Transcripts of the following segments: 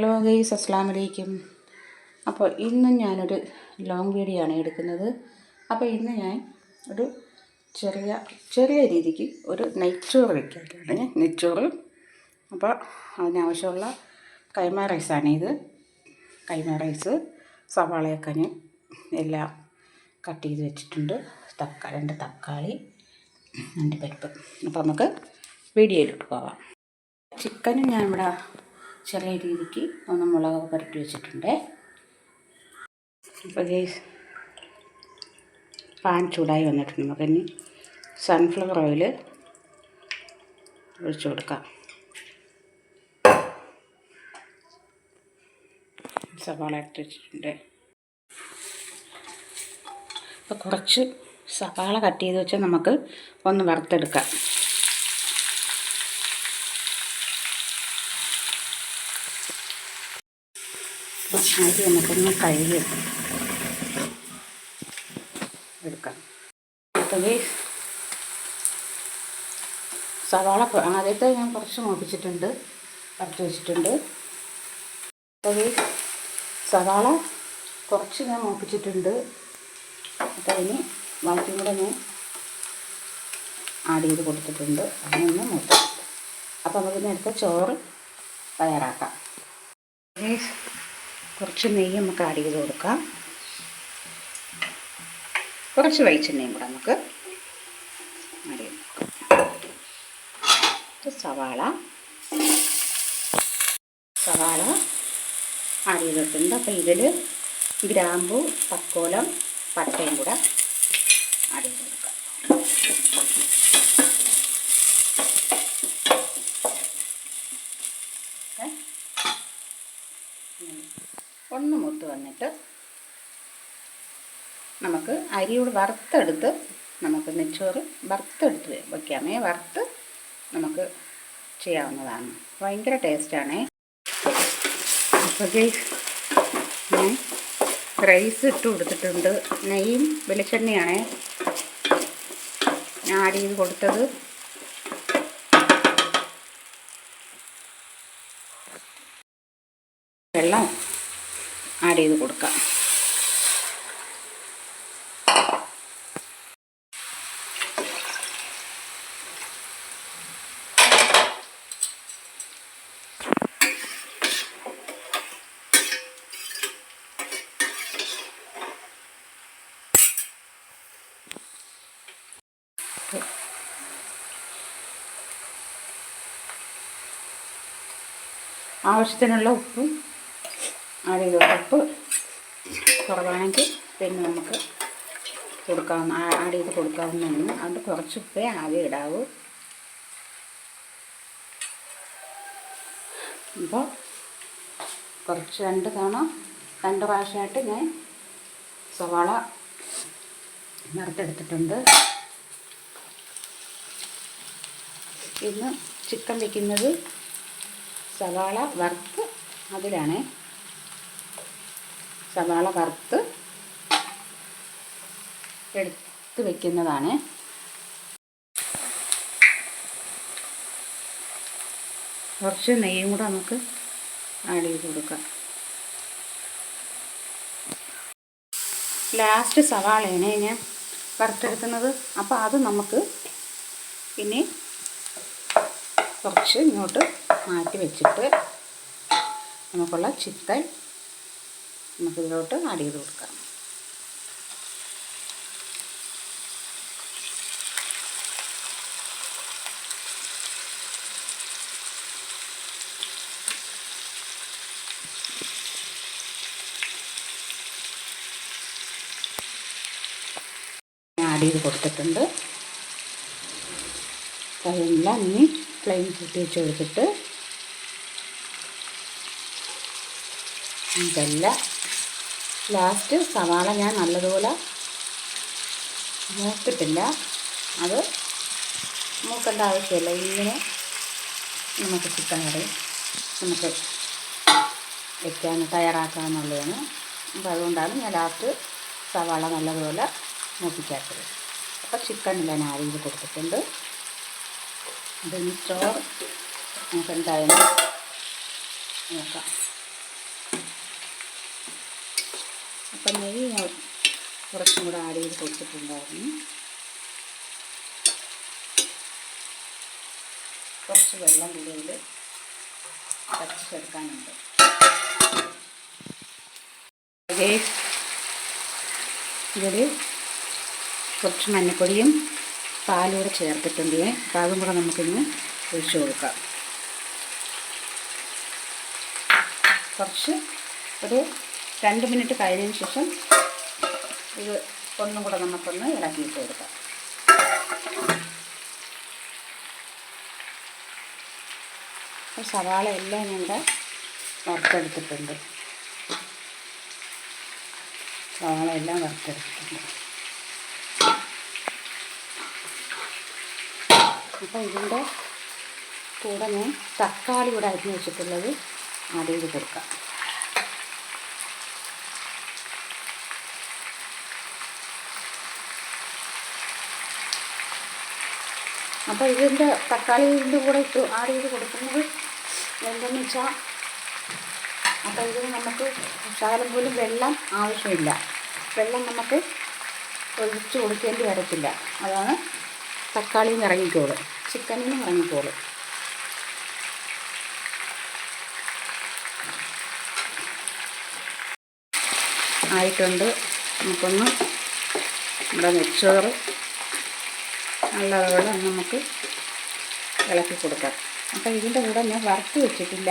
Hello guys അസ്സാം വലൈക്കും അപ്പോൾ ഇന്ന് ഞാനൊരു ലോങ് വീഡിയോ ആണ് എടുക്കുന്നത്. അപ്പോൾ ഇന്ന് ഞാൻ ഒരു ചെറിയ ചെറിയ രീതിക്ക് ഒരു നെയ്ച്ചോറ് വയ്ക്കാനാണ് ഞാൻ നെയ്ച്ചോറ്. അപ്പോൾ അതിനാവശ്യമുള്ള കൈമ റൈസാണ് ഇത്. കൈമ റൈസ് സവാളയൊക്കെ ഞാൻ എല്ലാം കട്ട് ചെയ്ത് വെച്ചിട്ടുണ്ട്. തക്കാളി രണ്ട് തക്കാളി രണ്ട് പരിപ്പ്. അപ്പോൾ നമുക്ക് വീഡിയോയിലോട്ട് പോവാം. ചിക്കനും ഞാൻ ഇവിടെ ചെറിയ രീതിക്ക് ഒന്ന് മുളക് പുരട്ടി വെച്ചിട്ടുണ്ട്. അപ്പോൾ ഗേസ് പാൻ ചൂടായി വന്നിട്ടുണ്ട്. നമുക്കിനി സൺഫ്ലവർ ഓയിൽ ഒഴിച്ചു കൊടുക്കാം. സവാള എടുത്ത് വെച്ചിട്ടുണ്ട്. അപ്പോൾ കുറച്ച് സവാള കട്ട് ചെയ്ത് വെച്ചാൽ നമുക്ക് ഒന്ന് വറുത്തെടുക്കാം. അരി നമുക്കൊന്ന് കഴുകി എടുക്കാം. അടുത്തത് സവാള ആദ്യത്തെ ഞാൻ കുറച്ച് മൂപ്പിച്ചിട്ടുണ്ട്. വറുത്ത് വെച്ചിട്ടുണ്ട്. അപ്പോൾ സവാള കുറച്ച് ഞാൻ മുപ്പിച്ചിട്ടുണ്ട്. അപ്പോൾ ഇനി ബാക്കി കൂടെ ഞാൻ ആഡ് ചെയ്ത് കൊടുത്തിട്ടുണ്ട്. അതിനൊന്ന് മുട്ട അപ്പോൾ നമുക്ക് നേരത്തെ ചോറ് തയ്യാറാക്കാം. കുറച്ച് നെയ്യ് നമുക്ക് ആഡ് ചെയ്ത് കൊടുക്കാം. കുറച്ച് വെളിച്ചെണ്ണയും കൂടെ നമുക്ക് ആഡ് ചെയ്ത് സവാള. സവാള ആഡ് ചെയ്തിട്ടുണ്ട്. അപ്പോൾ ഇതിൽ ഗ്രാമ്പു പക്കോലം പട്ടയും കൂടെ ആഡ് ചെയ്ത് കൊടുക്കാം ഒന്ന് മുത്ത് വന്നിട്ട് നമുക്ക് അരിയോട് വറുത്തെടുത്ത് നമുക്ക് നെച്ചോറ് വറുത്തെടുത്ത് വയ്ക്കാമേ വറുത്ത് നമുക്ക് ചെയ്യാവുന്നതാണ്. ഭയങ്കര ടേസ്റ്റാണേ. അപ്പോൾ ഞാൻ റൈസ് ഇട്ട് കൊടുത്തിട്ടുണ്ട്. നെയ്യും വെളിച്ചെണ്ണയാണേ. ഞാൻ ആഡ് ചെയ്ത് കൊടുത്തത്. വെള്ളം ആഡ് ചെയ്ത് കൊടുക്കാം. ആവശ്യത്തിനുള്ള ഉപ്പും ചെയ്ത് ഉപ്പ് കുറവാണെങ്കിൽ പിന്നെ നമുക്ക് കൊടുക്കാവുന്ന ആഡ് ചെയ്ത് കൊടുക്കാവുന്നതാണ്. അത് കുറച്ച് ഉപ്പേ ആദ്യം ഇടാവൂ. അപ്പോൾ കുറച്ച് രണ്ട് തവണ രണ്ട് പ്രാവശ്യമായിട്ട് ഞാൻ സവാള വറുത്തെടുത്തിട്ടുണ്ട്. ഇന്ന് ചിക്കൻ വയ്ക്കുന്നത് സവാള വറുത്ത് അതിലാണ്. സവാള വറുത്ത് എടുത്ത് വെക്കുന്നതാണ്. കുറച്ച് നെയ്യും കൂടെ നമുക്ക് ആഡ് ചെയ്ത് കൊടുക്കാം. ലാസ്റ്റ് സവാളയാണ് ഞാൻ വറുത്തെടുക്കുന്നത്. അപ്പോൾ അത് നമുക്ക് പിന്നെ കുറച്ച് ഇങ്ങോട്ട് മാറ്റി വെച്ചിട്ട് നമുക്കുള്ള ചിക്കൻ നമുക്കിതിലോട്ട് ആഡ് ചെയ്ത് കൊടുക്കാം. ആഡ് ചെയ്ത് കൊടുത്തിട്ടുണ്ട്. അതെല്ലാം ഇനി ഫ്ലെയിം കൂട്ടി വെച്ച് കൊടുത്തിട്ട് ഇതെല്ലാം ലാസ്റ്റ് സവാള ഞാൻ നല്ലതുപോലെ മൂത്തിട്ടില്ല. അത് മൂക്കേണ്ട ആവശ്യമില്ല. ഇങ്ങനെ നമുക്ക് ചിക്കൻ കറി നമുക്ക് വെക്കാൻ തയ്യാറാക്കാമെന്നുള്ളതാണ് അപ്പോൾ അതുകൊണ്ടാണ് ഞാൻ ലാസ്റ്റ് സവാള നല്ലതുപോലെ മൂപ്പിക്കാത്തത്. അപ്പോൾ ചിക്കൻ ഞാൻ ചെയ്ത് കൊടുത്തിട്ടുണ്ട്. അതിന് ചോറ് നമുക്ക് എന്തായാലും നോക്കാം. അപ്പം ഞാൻ കുറച്ചും കൂടെ ആഡ് ചെയ്ത് കൊടുത്തിട്ടുണ്ടായിരുന്നു. കുറച്ച് വെള്ളം കൂടി ഇതിൽ പറ്റിച്ചെടുക്കാനുണ്ട്. ഇതിൽ കുറച്ച് മഞ്ഞപ്പൊടിയും പാലും കൂടെ ചേർത്തിട്ടുണ്ട്. അപ്പോൾ അതും കൂടെ നമുക്കിന്ന് ഒഴിച്ചു കൊടുക്കാം. കുറച്ച് ഒരു രണ്ട് മിനിറ്റ് കഴിഞ്ഞതിന് ശേഷം ഇത് ഒന്നും കൂടെ നമുക്കൊന്ന് ഇളക്കിയിട്ട് എടുക്കാം സവാള എല്ലാം ഞങ്ങളുടെ വറുത്തെടുത്തിട്ടുണ്ട്. സവാള എല്ലാം വറുത്തെടുത്തിട്ടുണ്ട്. അപ്പോൾ ഇതിന്റെ കൂടെ ഞാൻ തക്കാളി കൂടെ അരിഞ്ഞ് വെച്ചിട്ടുള്ളത് ആദ്യം കൊടുക്കാം. അപ്പോൾ ഇതിന്റെ തക്കാളിന്റെ കൂടെ ഇട്ട് ആഡ് ചെയ്ത് കൊടുക്കുന്നത് എന്തെന്ന് വെച്ചാൽ അപ്പോൾ ഇതിന് നമുക്ക് ശകലം പോലും വെള്ളം ആവശ്യമില്ല. വെള്ളം നമുക്ക് ഒഴിച്ച് കൊടുക്കേണ്ടി വരത്തില്ല. അതാണ് തക്കാളി നിന്ന് ഇറങ്ങിക്കോളൂ ചിക്കനിൽ നിന്ന് ഇറങ്ങിക്കോൾ ആയിട്ടുണ്ട്. നമുക്കൊന്ന് നമ്മുടെ നെച്ചോറ് നല്ലതുപോലെ നമുക്ക് ഇളക്കി കൊടുക്കാം. അപ്പോൾ ഇതിന്റെ കൂടെ ഞാൻ വറുത്ത് വെച്ചിട്ടില്ല.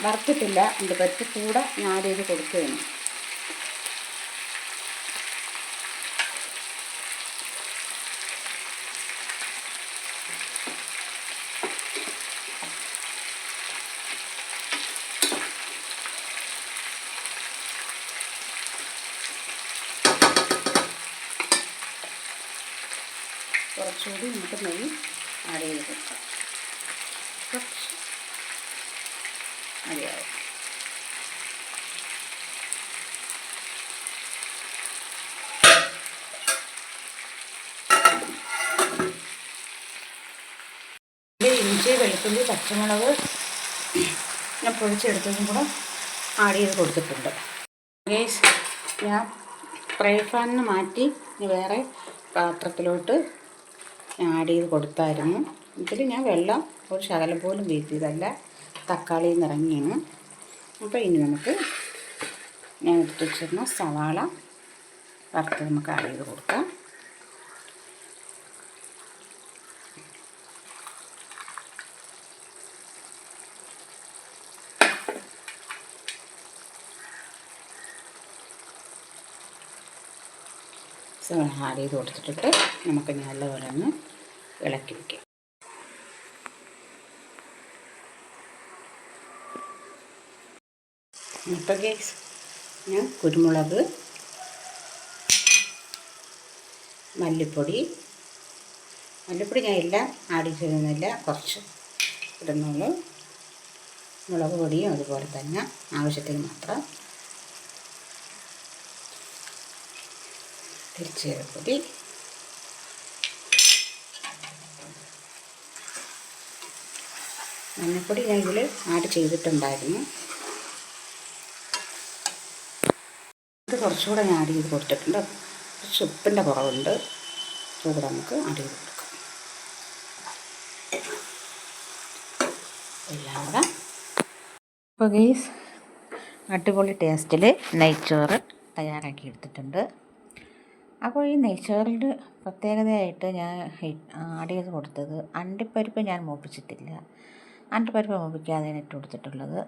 വറുത്തിട്ടില്ല. എന്റെ പരിപ്പ് കൂടെ ഞാൻ ആഡ് ചെയ്ത് കൊടുക്കുകയാണ്. കുറച്ചുകൂടി നമുക്ക് നെയ്യ് ആഡ് ചെയ്ത് കൊടുക്കാം കുറച്ച് മതിയാവും. ഇഞ്ചി വെളുത്തുള്ളി പച്ചമുളക് ഞാൻ പൊടിച്ചെടുത്തതും കൂടെ ആഡ് ചെയ്ത് കൊടുത്തിട്ടുണ്ട്. ഗേസ് ഞാൻ ഫ്രൈ പാനിന് മാറ്റി വേറെ പാത്രത്തിലോട്ട് ആഡ് ചെയ്ത് കൊടുത്തായിരുന്നു. ഇതിൽ ഞാൻ വെള്ളം ഒരു ശകലം പോലും വീഴ്ത്തിയതല്ല തക്കാളി നിറങ്ങിയാണ്. അപ്പോൾ ഇനി നമുക്ക് ഞാൻ എടുത്ത് വെച്ചിരുന്ന സവാള വറുത്ത് നമുക്ക് ആഡ് ചെയ്ത് കൊടുക്കാം. സവാള ആഡ് ചെയ്ത് കൊടുത്തിട്ടിട്ട് നമുക്ക് നല്ലപോലെ ഒന്ന് ഇളക്കി വെക്കുക ഇപ്പം ഗ്യാസ് ഞാൻ കുരുമുളക് മല്ലിപ്പൊടി മല്ലിപ്പൊടി ഞാൻ എല്ലാം ആഡ് ചെയ്യുന്നില്ല കുറച്ച് ഇടുന്നുള്ളൂ. മുളക് പൊടിയും അതുപോലെ തന്നെ ആവശ്യത്തിന് മാത്രം തിരിച്ചേപ്പൊടി മഞ്ഞൾപ്പൊടി ഞാൻ ഇതിൽ ആഡ് ചെയ്തിട്ടുണ്ടായിരുന്നു. ഇത് കുറച്ചുകൂടെ ഞാൻ ആഡ് ചെയ്ത് കൊടുത്തിട്ടുണ്ട്. കുറച്ച് ഉപ്പിന്റെ കുറവുണ്ട്. അതുകൂടെ നമുക്ക് ആഡ് ചെയ്ത് കൊടുക്കാം. എല്ലാം കൂടെ. അപ്പോൾ ഗെയ്സ് അടിപൊളി ടേസ്റ്റിൽ നെയ്ച്ചോറ് തയ്യാറാക്കി എടുത്തിട്ടുണ്ട്. അപ്പോൾ ഈ നെയ്ച്ചോറിന്റെ പ്രത്യേകതയായിട്ട് ഞാൻ ആഡ് ചെയ്ത് കൊടുത്തത് അണ്ടിപ്പരിപ്പ് ഞാൻ മൂപ്പിച്ചിട്ടില്ല. അണ്ടിപ്പരിപ്പ് മൂപ്പിക്കാതെയാണ് ഇട്ട് കൊടുത്തിട്ടുള്ളത്.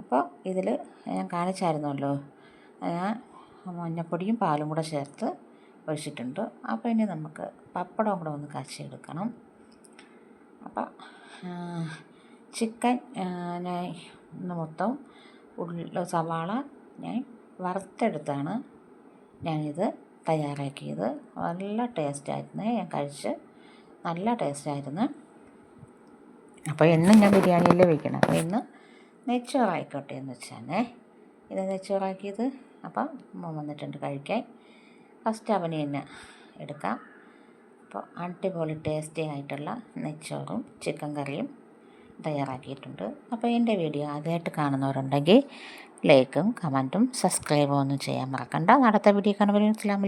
അപ്പോൾ ഇതിൽ ഞാൻ കാണിച്ചായിരുന്നല്ലോ ഞാൻ മഞ്ഞപ്പൊടിയും പാലും കൂടെ ചേർത്ത് ഒഴിച്ചിട്ടുണ്ട്. അപ്പോൾ ഇനി നമുക്ക് പപ്പടം കൂടെ ഒന്ന് കാച്ചിയെടുക്കണം. അപ്പോൾ ചിക്കൻ ഞാൻ ഇന്ന് മൊത്തം ഉള്ളി സവാള ഞാൻ വറുത്തെടുത്താണ് ഞാനിത് തയ്യാറാക്കിയത്. നല്ല ടേസ്റ്റായിരുന്നു ഞാൻ കഴിച്ച് നല്ല ടേസ്റ്റായിരുന്നു അപ്പോൾ എന്നും ഞാൻ ബിരിയാണിയല്ലേ വയ്ക്കണം അപ്പോൾ ഇന്ന് നെയ്ച്ചോറായിക്കോട്ടെ എന്ന് വെച്ചാണേ ഇത് നെയ്ച്ചോറാക്കിയത് അപ്പം മോൻ വന്നിട്ടുണ്ട് കഴിക്കാൻ. ഫസ്റ്റ് അവന് തന്നെ എടുക്കാം. അപ്പോൾ അടിപൊളി ടേസ്റ്റി ആയിട്ടുള്ള നെയ്ച്ചോറും ചിക്കൻ കറിയും തയ്യാറാക്കിയിട്ടുണ്ട്. അപ്പോൾ എന്റെ വീഡിയോ ആദ്യമായിട്ട് കാണുന്നവരുണ്ടെങ്കിൽ ലൈക്കും കമന്റും സബ്സ്ക്രൈബും ഒന്നും ചെയ്യാൻ മറക്കണ്ട. അടുത്ത വീഡിയോ കാണുമ്പോൾ അസ്സാം